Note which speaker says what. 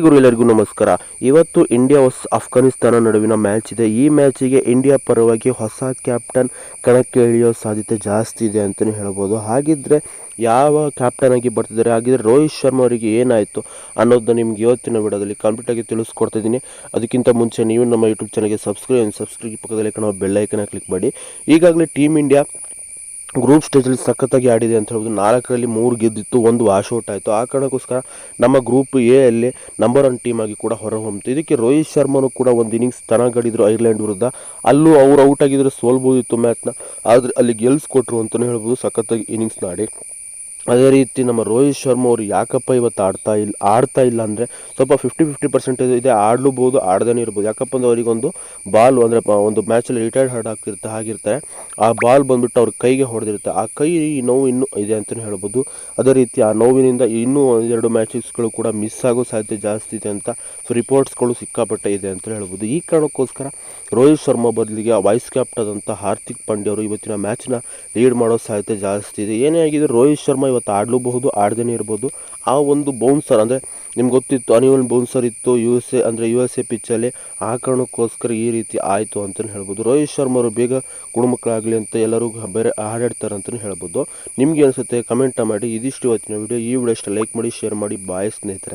Speaker 1: ಗುರು ಎಲ್ಲರಿಗೂ ನಮಸ್ಕಾರ. ಇವತ್ತು ಇಂಡಿಯಾ ವರ್ಸ್ ಅಫ್ಘಾನಿಸ್ತಾನ ನಡುವಿನ ಮ್ಯಾಚ್ ಇದೆ. ಈ ಮ್ಯಾಚಿಗೆ ಇಂಡಿಯಾ ಪರವಾಗಿ ಹೊಸ ಕ್ಯಾಪ್ಟನ್ ಕಣಕ್ಕೆ ಇಳಿಯೋ ಸಾಧ್ಯತೆ ಜಾಸ್ತಿ ಇದೆ ಅಂತಲೇ ಹೇಳ್ಬೋದು. ಹಾಗಿದ್ರೆ ಯಾವ ಕ್ಯಾಪ್ಟನ್ ಆಗಿ ಬರ್ತಿದ್ದಾರೆ, ಹಾಗಿದ್ರೆ ರೋಹಿತ್ ಶರ್ಮಾ ಅವರಿಗೆ ಏನಾಯಿತು ಅನ್ನೋದನ್ನ ನಿಮ್ಗೆ ಇವತ್ತಿನ ವಿಡಿಯೋದಲ್ಲಿ ಕಂಪ್ಲೀಟಾಗಿ ತಿಳಿಸ್ಕೊಡ್ತಾ ಇದ್ದೀನಿ. ಅದಕ್ಕಿಂತ ಮುಂಚೆ ನೀವು ನಮ್ಮ ಯೂಟ್ಯೂಬ್ ಚಾನಲ್ಗೆ ಸಬ್ಸ್ಕ್ರೈಬ್ ಸಬ್ಸ್ಕ್ರೈಬ್ ಪಕ್ಕದಲ್ಲಿ ಕಾಣುವ ಬೆಲ್ಲೈಕನ್ನ ಕ್ಲಿಕ್ ಮಾಡಿ. ಈಗಾಗಲೇ ಟೀಮ್ ಇಂಡಿಯಾ ಗ್ರೂಪ್ ಸ್ಟೇಜಲ್ಲಿ ಸಖತ್ತಾಗಿ ಆಡಿದೆ ಅಂತ ಹೇಳ್ಬೋದು. ನಾಲ್ಕರಲ್ಲಿ ಮೂರು ಗೆದ್ದಿತ್ತು, ಒಂದು ವಾಶ್ ಔಟ್ ಆಯಿತು. ಆ ಕಾರಣಕ್ಕೋಸ್ಕರ ನಮ್ಮ ಗ್ರೂಪ್ ಎ ಅಲ್ಲಿ ನಂಬರ್ ಒನ್ ಟೀಮ್ ಆಗಿ ಕೂಡ ಹೊರಹೊಮ್ಮಿತು ಇದಕ್ಕೆ ರೋಹಿತ್ ಶರ್ಮನು ಕೂಡ ಒಂದು ಇನ್ನಿಂಗ್ಸ್ ಚೆನ್ನಾಗಾಡಿದ್ರು ಐರ್ಲೆಂಡ್ ವಿರುದ್ಧ. ಅಲ್ಲೂ ಅವ್ರು ಔಟ್ ಆಗಿದ್ರೆ ಸೋಲ್ಬೋದಿತ್ತು ಮ್ಯಾಚ್ನ ಆದರೆ ಅಲ್ಲಿ ಗೆಲ್ಸ್ ಕೊಟ್ಟರು ಅಂತಲೇ ಹೇಳ್ಬೋದು. ಸಖತ್ತಾಗಿ ಇನ್ನಿಂಗ್ಸ್ನ ಆಡಿ ಅದೇ ರೀತಿ ನಮ್ಮ ರೋಹಿತ್ ಶರ್ಮಾ ಅವರು ಯಾಕಪ್ಪ ಇವತ್ತು ಆಡ್ತಾ ಇಲ್ಲ ಆಡ್ತಾ ಇಲ್ಲ ಅಂದರೆ ಸ್ವಲ್ಪ ಫಿಫ್ಟಿ ಫಿಫ್ಟಿ ಪರ್ಸೆಂಟೇಜ್ ಇದೆ, ಆಡ್ಲೂಬೋದು ಆಡ್ದೇ ಇರ್ಬೋದು. ಯಾಕಪ್ಪ ಅಂದ್ರೆ ಅವರಿಗೊಂದು ಬಾಲ್ ಅಂದರೆ ಒಂದು ಮ್ಯಾಚಲ್ಲಿ ರಿಟೈರ್ಡ್ ಹಾರ್ಡ್ ಆಗ್ತಿರುತ್ತೆ ಆಗಿರ್ತಾರೆ. ಆ ಬಾಲ್ ಬಂದುಬಿಟ್ಟು ಅವ್ರ ಕೈಗೆ ಹೊಡೆದಿರುತ್ತೆ. ಆ ಕೈ ನೋವು ಇನ್ನೂ ಇದೆ ಅಂತಲೇ ಹೇಳ್ಬೋದು. ಅದೇ ರೀತಿ ಆ ನೋವಿನಿಂದ ಇನ್ನೂ ಒಂದೆರಡು ಮ್ಯಾಚಸ್ಗಳು ಕೂಡ ಮಿಸ್ ಆಗೋ ಸಾಧ್ಯತೆ ಜಾಸ್ತಿ ಇದೆ ಅಂತ ಸೊ ರಿಪೋರ್ಟ್ಸ್ಗಳು ಸಿಕ್ಕಾಪಟ್ಟೆ ಇದೆ ಅಂತ ಹೇಳ್ಬೋದು. ಈ ಕಾರಣಕ್ಕೋಸ್ಕರ ರೋಹಿತ್ ಶರ್ಮಾ ಬದಲಿಗೆ ವೈಸ್ ಕ್ಯಾಪ್ಟನ್ ಅಂತ ಹಾರ್ದಿಕ್ ಪಾಂಡ್ಯ ಅವರು ಇವತ್ತಿನ ಮ್ಯಾಚ್ನ ಲೀಡ್ ಮಾಡೋ ಸಾಧ್ಯತೆ ಜಾಸ್ತಿ ಇದೆ. ಏನೇ ಆಗಿದೆ ರೋಹಿತ್ ಶರ್ಮಾ ಇವತ್ತು ಆಡಲೂಬಹುದು ಆಡ್ದೇ ಇರ್ಬೋದು. ಆ ಒಂದು ಬೌನ್ಸರ್ ಅಂದರೆ ನಿಮ್ಗೆ ಗೊತ್ತಿತ್ತು ಅನಿವಲ್ ಬೌನ್ಸರ್ ಇತ್ತು ಯು ಎಸ್ ಎ ಅಂದರೆ ಯು ಎಸ್ ಎ ಪಿಚ್ಚಲ್ಲಿ ಆ ಕಾರಣಕ್ಕೋಸ್ಕರ ಈ ರೀತಿ ಆಯಿತು ಅಂತಲೇ ಹೇಳ್ಬೋದು. ರೋಹಿತ್ ಶರ್ಮಾ ಅವರು ಬೇಗ ಗುಣಮಕ್ಕಳಾಗಲಿ ಅಂತ ಎಲ್ಲರೂ ಬೇರೆ ಹಾಡಾಡ್ತಾರೆ ಅಂತಲೇ ಹೇಳ್ಬೋದು. ನಿಮ್ಗೆ ಅನಿಸುತ್ತೆ ಕಮೆಂಟ್ ಮಾಡಿ. ಇದಿಷ್ಟು ಇವತ್ತಿನ ವಿಡಿಯೋ ಈ ವಿಡಿಯೋ ಇಷ್ಟ ಲೈಕ್ ಮಾಡಿ ಶೇರ್ ಮಾಡಿ. ಬಾಯ್ ಸ್ನೇಹಿತರೆ.